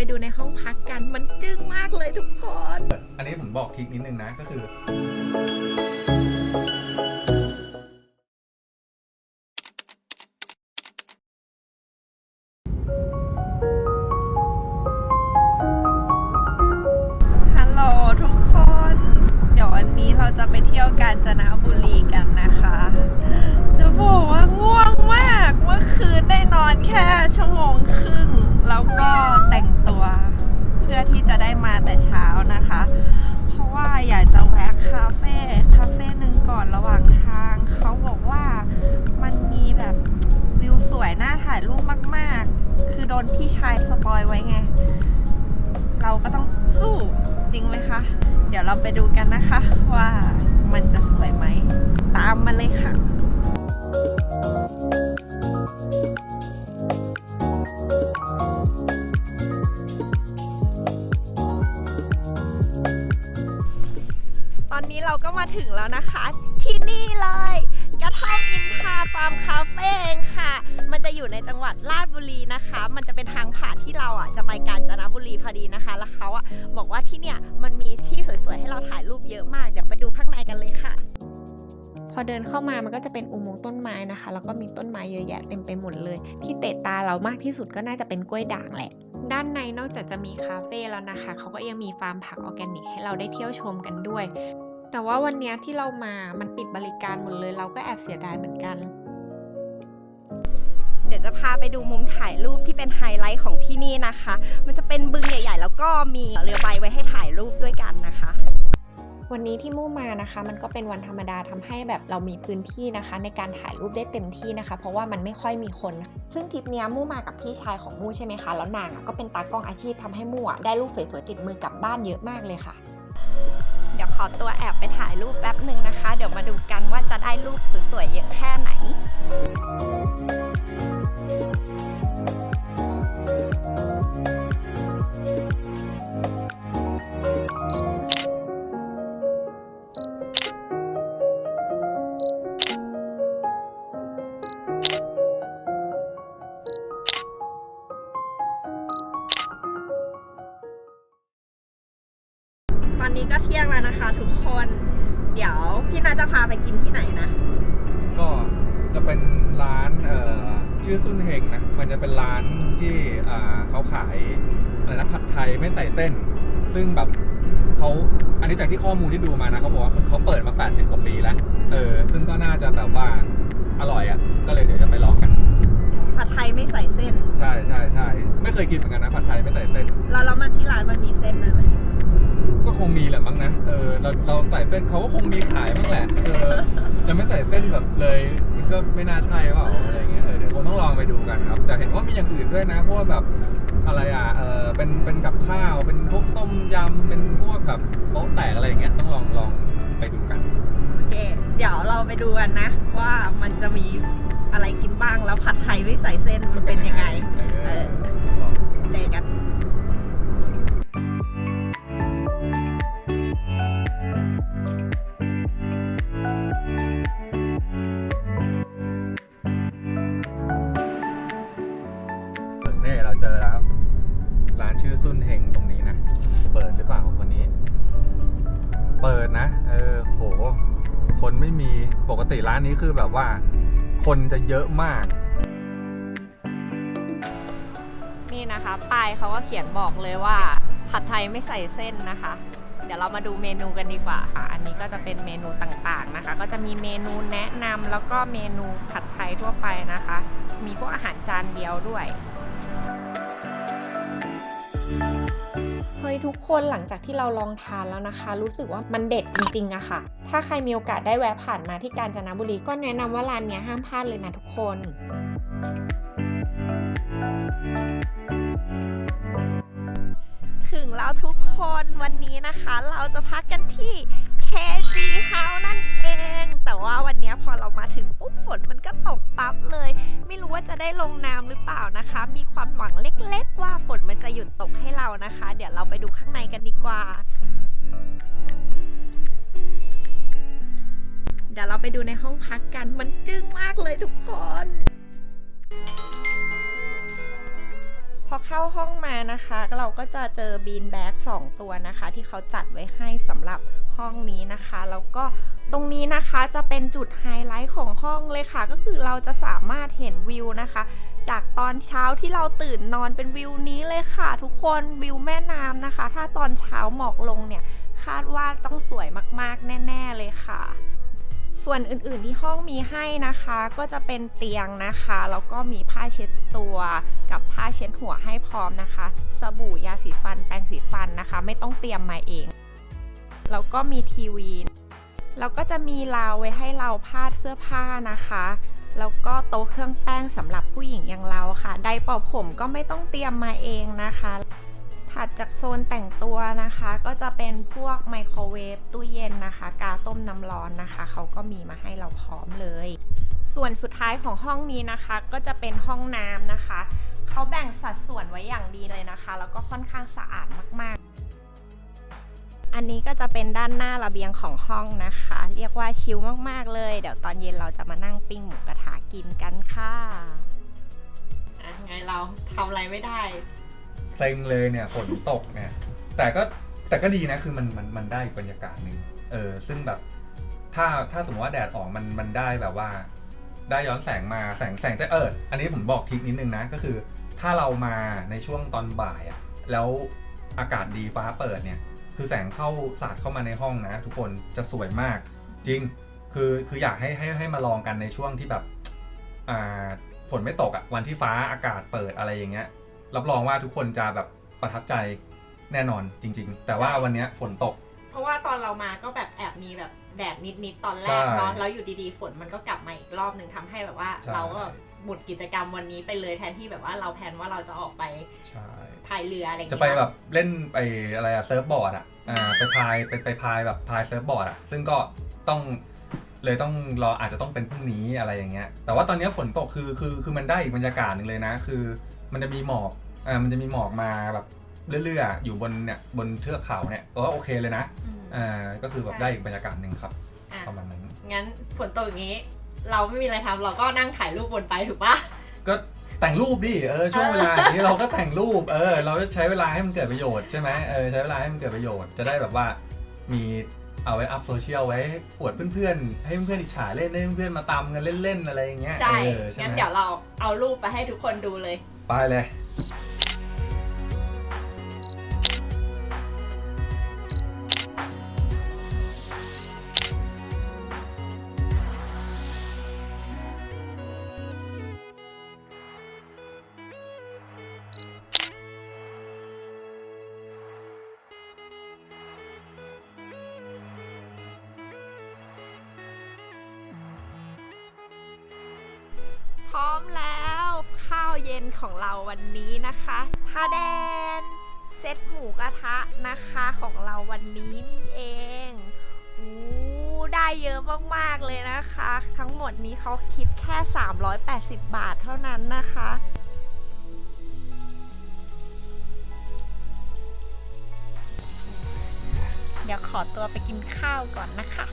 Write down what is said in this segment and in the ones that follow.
ไปดูในห้องพักกัน มันจึ้งมากเลยทุกคน อันนี้ผมบอกทริกนิดนึงนะก็คือ ฮัลโหลทุกคน เดี๋ยววันนี้เราจะไปเที่ยวกาญจนบุรีกันนะคะ จะบอกว่าง่วงมาก เมื่อคืนได้นอนแค่ชั่วโมงครึ่ง แล้วก็แต่งตัวเพื่ อที่จะได้มาแต่เช้านะคะ เพราะว่าอยากจะแวะคาเฟ่คาเฟ่หนึ่งก่อนระหว่างทาง เขาบอกว่ามันมีแบบวิวสวยน่าถ่ายรูปมากๆ คือโดนพี่ชายสปอยไว้ไง เราก็ต้องสู้จริงไหมคะ เดี๋ยวเราไปดูกันนะคะว่ามันจะสวยไหม ตามมาเลยค่ะ นี้เราก็มาถึงแล้วนะคะ ที่นี่เลยกระท่อมอินทาฟาร์มคาเฟ่เองค่ะ มันจะอยู่ในจังหวัดราชบุรีนะคะ มันจะเป็นทางผ่านที่เราอะจะไปกาญจนบุรีพอดีนะคะ แล้วเขาอะบอกว่าที่เนี่ยมันมีที่สวยๆให้เราถ่ายรูปเยอะมาก เดี๋ยวไปดูข้างในกันเลยค่ะ พอเดินเข้ามามันก็จะเป็นอุโมงค์ต้นไม้นะคะ แล้วก็มีต้นไม้เยอะแยะเต็มไปหมดเลย ที่เตะตาเรามากที่สุดก็น่าจะเป็นกล้วยด่างแหละด้านในนอกจากจะมีคาเฟ่แล้วนะคะ เขาก็ยังมีฟาร์มผักออร์แกนิกให้เราได้เที่ยวชมกันด้วย แต่ว่าวันเนี้ยที่เรามามันปิดบริการหมดเลย เราก็แอบเสียดายเหมือนกัน เดี๋ยวจะพาไปดูมุมถ่ายรูปที่เป็นไฮไลท์ของที่นี่นะคะ มันจะเป็นบึงใหญ่ ๆ แล้วก็มีเรือใบไว้ให้ถ่ายรูปด้วยกันนะคะ วันนี้ที่มู่มานะคะ มันก็เป็นวันธรรมดาทำให้แบบเรามีพื้นที่นะคะ ในการถ่ายรูปได้เต็มที่นะคะ เพราะว่ามันไม่ค่อยมีคน ซึ่งทริปเนี้ยมู่มากับพี่ชายของมู่ใช่ไหมคะ แล้วนางอะก็เป็นตากล้องอาชีพทำให้มู่อะได้รูปสวยๆติดมือกลับบ้านเยอะมากเลยค่ะเดี๋ยวข อตัวแอบไปถ่ายรูปแป๊บหนึ่งนะคะ เดี๋ยวมาดูกันว่าจะได้รูปสวยๆเยอะแค่ไหน ก็เที่ยงแล้วนะคะ ทุกคน เดี๋ยวพี่นาจะพาไปกินที่ไหนนะ ก็จะเป็นร้านเอ่อชื่อซุนเฮงนะ มันจะเป็นร้านที่อ่าเขาขายอะไรนะผัดไทยไม่ใส่เส้น ซึ่งแบบเขาอันนี้จากที่ข้อมูลที่ดูมานะเขาบอกว่าเขาเปิดมา 80 กว่าปีแล้ว เออ ซึ่งก็น่าจะแบบว่าอร่อยอะ ก็เลยเดี๋ยวจะไปลองกัน ผัดไทยไม่ใส่เส้น ใช่ใช่ใช่ไม่เคยกินเหมือนกันนะผัดไทยไม่ใส่เส้นแล้วเรามาที่ร้านมันมีเส้นด้วยไหม ก็คงมีแหละมั้งนะ เออเราเราใส่เส้นเขาก็คงมีขายบ้างแหละ เออจะไม่ใส่เส้นแบบเลย มันก็ไม่น่าใช่เปล่าอะไรเงี้ย เออเดี๋ยวคงต้องลองไปดูกันครับ แต่เห็นว่ามีอย่างอื่นด้วยนะเพราะว่าแบบอะไรอะ เออเป็นเป็นกับข้าว เป็นพวกต้มยำ เป็นพวกแบบโป๊ะแตกอะไรอย่างเงี้ย ต้องลองลองไปดูกัน โอเค เดี๋ยวเราไปดูกันนะ ว่ามันจะมีอะไรกินบ้างแล้วผัดไทยไม่ใส่เส้นมันเป็นยังไง เอเอออต้องลองเจอกันนี่ นะ เออโห คนไม่มีปกติร้านนี้คือแบบว่า คนจะเยอะมาก นี่นะคะป้ายเขาก็เขียนบอกเลยว่า ผัดไทยไม่ใส่เส้นนะคะ เดี๋ยวเรามาดูเมนูกันดีกว่าค่ะ อันนี้ก็จะเป็นเมนูต่างๆนะคะ ก็จะมีเมนูแนะนำแล้วก็เมนูผัดไทยทั่วไปนะคะ มีพวกอาหารจานเดียวด้วย เฮ้ยทุกคนหลังจากที่เราลองทานแล้วนะคะ รู้สึกว่ามันเด็ดจริงๆอะค่ะ ถ้าใครมีโอกาสได้แวะผ่านมาที่กาญจนบุรีก็แนะนำว่าร้านเนี้ยห้ามพลาดเลยนะทุกคนถึงแล้วทุกคนวันนี้นะคะ เราจะพักกันที่ KG House นั่นเอง แต่ว่าวันนี้พอเรามาถึงปุ๊บฝนมันก็ตกปั๊บเลย ไม่รู้ว่าจะได้ลงน้ำหรือเปล่านะคะ มีความหวังเล็ก ตกให้เรานะคะ เดี๋ยวเราไปดูข้างในกันดีกว่า เดี๋ยวเราไปดูในห้องพักกันมันจึ้งมากเลยทุกคน พอเข้าห้องมานะคะ เราก็จะเจอบีนแบ็กสองตัวนะคะ ที่เขาจัดไว้ให้สำหรับห้องนี้นะคะ แล้วก็ตรงนี้นะคะจะเป็นจุดไฮไลท์ของห้องเลยค่ะ ก็คือเราจะสามารถเห็นวิวนะคะ จากตอนเช้าที่เราตื่นนอนเป็นวิวนี้เลยค่ะ ทุกคนวิวแม่น้ำนะคะ ถ้าตอนเช้าหมอกลงเนี่ย คาดว่าต้องสวยมากๆ แน่ ๆ เลยค่ะ ส่วนอื่นๆที่ห้องมีให้นะคะ ก็จะเป็นเตียงนะคะแล้วก็มีผ้าเช็ดตัวกับผ้าเช็ดหัวให้พร้อมนะคะ สบู่ยาสีฟัน แปรงสีฟันนะคะ ไม่ต้องเตรียมมาเองแล้วก็มีทีวีแล้วก็จะมีราวไว้ให้เราพาดเสื้อผ้านะคะแล้วก็โต๊ะเครื่องแป้งสำหรับผู้หญิงอย่างเราค่ะไดร์เป่าผมก็ไม่ต้องเตรียมมาเองนะคะ ถัดจากโซนแต่งตัวนะคะ ก็จะเป็นพวกไมโครเวฟตู้เย็นนะคะ กาต้มน้ำร้อนนะคะ เขาก็มีมาให้เราพร้อมเลย ส่วนสุดท้ายของห้องนี้นะคะ ก็จะเป็นห้องน้ำนะคะ เขาแบ่งสัดส่วนไว้อย่างดีเลยนะคะ แล้วก็ค่อนข้างสะอาดมากๆ อันนี้ก็จะเป็นด้านหน้าระเบียงของห้องนะคะ เรียกว่าชิลมากๆเลย เดี๋ยวตอนเย็นเราจะมานั่งปิ้งหมูกระทะกินกันค่ะอะไงเราทำอะไรไม่ได้ เซ็งเลยเนี่ยฝนตกเนี่ย แต่ก็แต่ก็ดีนะคือมันมันมันได้อีกบรรยากาศหนึ่งเออซึ่งแบบถ้าถ้าสมมติว่าแดดออกมันมันได้แบบว่า ได้ย้อนแสงมาแสงแสงจะเอออันนี้ผมบอกทริคนิดนึงนะก็คือ ถ้าเรามาในช่วงตอนบ่ายอะแล้วอากาศดีฟ้าเปิดเนี่ย คือแสงเข้าสาดเข้ามาในห้องนะ ทุกคนจะสวยมาก จริงคือคืออยากให้ให้ให้มาลองกันในช่วงที่แบบอ่าฝนไม่ตกอะวันที่ฟ้าอากาศเปิดอะไรอย่างเงี้ย รับรองว่าทุกคนจะแบบประทับใจแน่นอนจริง ๆ แต่ว่าวันเนี้ยฝนตก เพราะว่าตอนเรามาก็แบบแอบมีแบบแดดนิดๆตอนแรใช่กเนาะแล้วอยู่ดีๆฝนมันก็กลับมาอีกรอบหนึ่งทำให้แบบว่า ใช่ เราก็แบบหมดกิจกรรมวันนี้ไปเลยแทนที่แบบว่าเราแพลนว่าเราจะออกไปใช่พายเรืออะไรอย่างจะเงี้ยไปแบบเล่นไปอะไรอะเซิร์ฟบอร์ดอะอ่าไปพายไปไปพายแบบพายเซิร์ฟบอร์ดอะซึ่งก็ต้อง เลยต้องรออาจจะต้องเป็นพรุ่งนี้อะไรอย่างเงี้ย แต่ว่าตอนเนี้ยฝนตกคือคือคือมันได้อีกบรรยากาศหนึ่งเลยนะ คือมันจะมีหมอกอ่ามันจะมีหมอกมาแบบเรื่อยๆอยู่บนเนี่ยบนเทือกเขาเนี่ยก็โอเคเลยนะอืมอ่าก็คือแบบได้อีกบรรยากาศหนึ่งครับอะประมาณนั้นงั้นฝนตกอย่างนี้ เราไม่มีอะไรทำเราก็นั่งถ่ายรูปบนไปถูกปะก็แต่งรูปดิเออช่วงเวลาอย่างนี้เราก็แต่งรูปเออเราจะใช้เวลาให้มันเกิดประโยชน์ใช่ไหมเออใช้เวลาให้มันเกิดประโยชน์จะได้แบบว่ามีเอาไว้อัพโซเชียลไว้อวดเพื่อนๆ ให้เพื่อนๆอิจฉาเล่นให้เพื่อนๆมาตามกันเล่นๆ อะไรอย่างเงี้ยใช่ เออใช่งั้นไหมเดี๋ยวเราเอารูปไปให้ทุกคนดูเลย ไปเลย ร้อมแล้ว ข้าวเย็นของเราวันนี้นะคะทาแดน เซตหมูกระทะนะคะของเราวันนี้นี่เองอู้ได้เยอะมากๆเลยนะคะ ทั้งหมดนี้เขาคิดแค่ 380 บาทเท่านั้นนะคะเดี๋ยวขอตัวไปกินข้าวก่อนนะคะ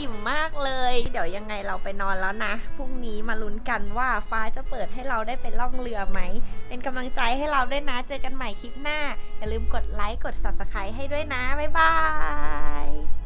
อิ่มมากเลย เดี๋ยวยังไงเราไปนอนแล้วนะ พรุ่งนี้มาลุ้นกันว่าฟ้าจะเปิดให้เราได้ไปล่องเรือไหม เป็นกำลังใจให้เราด้วยนะ เจอกันใหม่คลิปหน้า อย่าลืมกดไลค์ กด subscribe ให้ด้วยนะ บ๊ายบาย